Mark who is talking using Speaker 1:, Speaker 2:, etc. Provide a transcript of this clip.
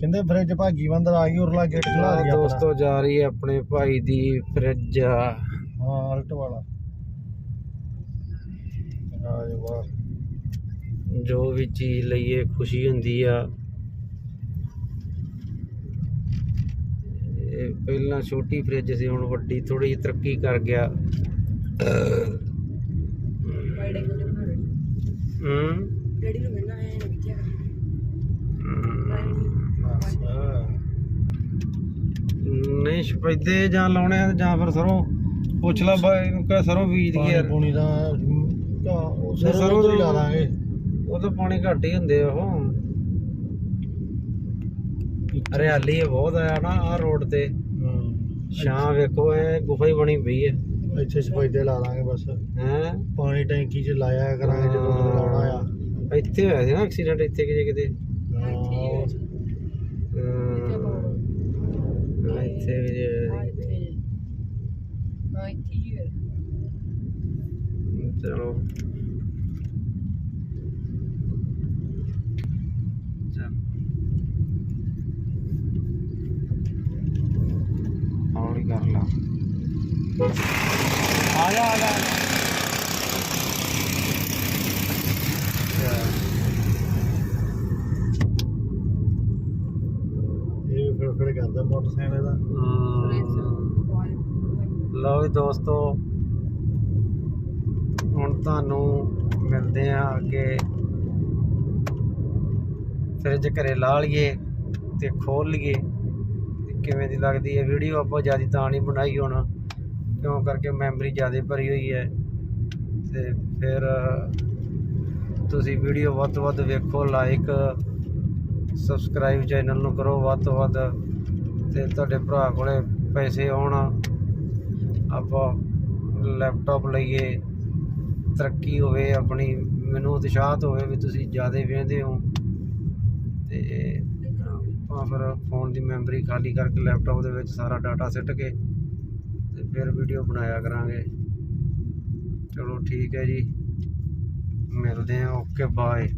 Speaker 1: ਕਹਿੰਦੇ ਫ੍ਰਿਜ ਭਾਗੀ ਬੰਦਰ ਆ ਗਈ ਉਰਲਾ ਗੇਟ ਖਲਾ ਦਿਆ
Speaker 2: ਦੋਸਤੋ ਜਾ ਰਹੀ ਹੈ ਆਪਣੇ ਭਾਈ ਦੀ ਫ੍ਰਿਜ
Speaker 1: ਹਾਂ ਵਾਲਾ। ਆ ਵਾਹ।
Speaker 2: ਜੋ ਵੀ ਚੀਜ਼ ਲਈਏ ਖੁਸ਼ੀ ਹੁੰਦੀ ਆ। ਇਹ ਪਹਿਲਾਂ ਛੋਟੀ ਫ੍ਰਿਜ ਸੀ ਹੁਣ ਵੱਡੀ ਥੋੜੀ ਜਿਹੀ ਤਰੱਕੀ ਕਰ ਗਿਆ। ਹੂੰ? ਨਹੀਂ ਸਪੈਦੇ ਜਾਂ ਲਾਉਣੇ ਆ ਜਾਂ ਫਿਰ ਸਰੋਂ। ਪੁੱਛ ਲੈ ਬਾਈ ਨੂੰ ਕਹ ਸਰੋਂ ਬੀਜ ਦੀ ਯਾਰ।
Speaker 1: ਪੂਣੀ ਦਾ ਉਹ
Speaker 2: ਸਰੋਂ
Speaker 1: ਤੋਂ ਹੀ ਲਾ ਦਾਂਗੇ
Speaker 2: ਉਹ ਤਾਂ ਪਾਣੀ ਘੱਟ ਹੀ ਹੁੰਦੇ ਆ ਉਹ। ਹਰਿਆਲੀ ਬਹੁਤ ਆ ਨਾ ਆ ਰੋਡ ਤੇ। ਛਾਂ ਵੇਖੋ ਇਹ ਗੁਫਾ ਹੀ ਬਣੀ ਪਈ ਹੈ
Speaker 1: ਇੱਥੇ ਸਫੈਦੇ ਲਾ ਦਾਂਗੇ ਬਸ।
Speaker 2: ਹੈ?
Speaker 1: ਪਾਣੀ ਟੈਂਕੀ 'ਚ ਲਾਇਆ ਕਰਾਂਗੇ ਜਦੋਂ ਲਾਉਣਾ ਆ।
Speaker 2: ਇੱਥੇ ਹੋਇਆ ਸੀ ਨਾ ਐਕਸੀਡੈਂਟ ਇੱਥੇ ਕਿਤੇ ਕਿਤੇ
Speaker 1: ਹਾਂ, ਉਹ-
Speaker 2: ਹਾਂ, ਇੱਥੇ ਵੀ ਜੇ-
Speaker 3: ਹਾਂ ਇੱਥੇ ਹੀ ਹੈ
Speaker 2: ਚਲੋ। ਹੌਲੀ ਕਰ ਲਾ ਆ ਜਾ ਆ ਜਾ
Speaker 1: ਇਹ ਫਿਰ ਫਿਰ ਕਰਦਾ ਮੋਟਰਸਾਈਕਲ ਦਾ
Speaker 2: ਲਓ ਵੀ ਦੋਸਤੋ ਹੁਣ ਤੁਹਾਨੂੰ ਮਿਲਦੇ ਆ ਅੱਗੇ। ਫ੍ਰਿਜ ਘਰੇ ਲਾ ਲਈਏ ਤੇ ਖੋਲ ਲਈਏ ਕਿਵੇਂ ਦੀ ਲੱਗਦੀ ਹੈ ਵੀਡੀਓ ਆਪਾਂ ਜ਼ਿਆਦਾ ਤਾਂ ਨਹੀਂ ਬਣਾਈ ਹੁਣ, ਕਿਉਂ ਕਰਕੇ ਮੈਮਰੀ ਜ਼ਿਆਦਾ ਭਰੀ ਹੋਈ ਹੈ। ਤੇ ਫਿਰ ਤੁਸੀਂ ਵੀਡੀਓ ਵੱਧ ਤੋਂ ਵੱਧ ਵੇਖੋ ਲਾਈਕ ਸਬਸਕ੍ਰਾਈਬ ਚੈਨਲ ਨੂੰ ਕਰੋ ਵੱਧ ਤੋਂ ਵੱਧ ਤੇ ਤੁਹਾਡੇ ਭਰਾ ਕੋਲੇ ਪੈਸੇ ਆਉਣ ਆਪਾਂ ਲੈਪਟਾਪ ਲਈਏ। ਤਰੱਕੀ ਹੋਵੇ, ਆਪਣੀ ਮੈਨੂੰ ਉਤਸ਼ਾਹਤ ਹੋਵੇ ਵੀ ਤੁਸੀਂ ਜ਼ਿਆਦਾ ਵੇਖਦੇ ਹੋ। ਤੇ ਆਪਾਂ ਫਿਰ ਫੋਨ ਦੀ ਮੈਮਰੀ ਖਾਲੀ ਕਰਕੇ ਲੈਪਟਾਪ ਦੇ ਵਿੱਚ ਸਾਰਾ ਡਾਟਾ ਸਿੱਟ ਕੇ ਤੇ ਫਿਰ ਵੀਡੀਓ ਬਣਾਇਆ ਕਰਾਂਗੇ। ਚਲੋ ਠੀਕ ਹੈ ਜੀ। ਮਿਲਦੇ ਹਾਂ ਓਕੇ ਬਾਏ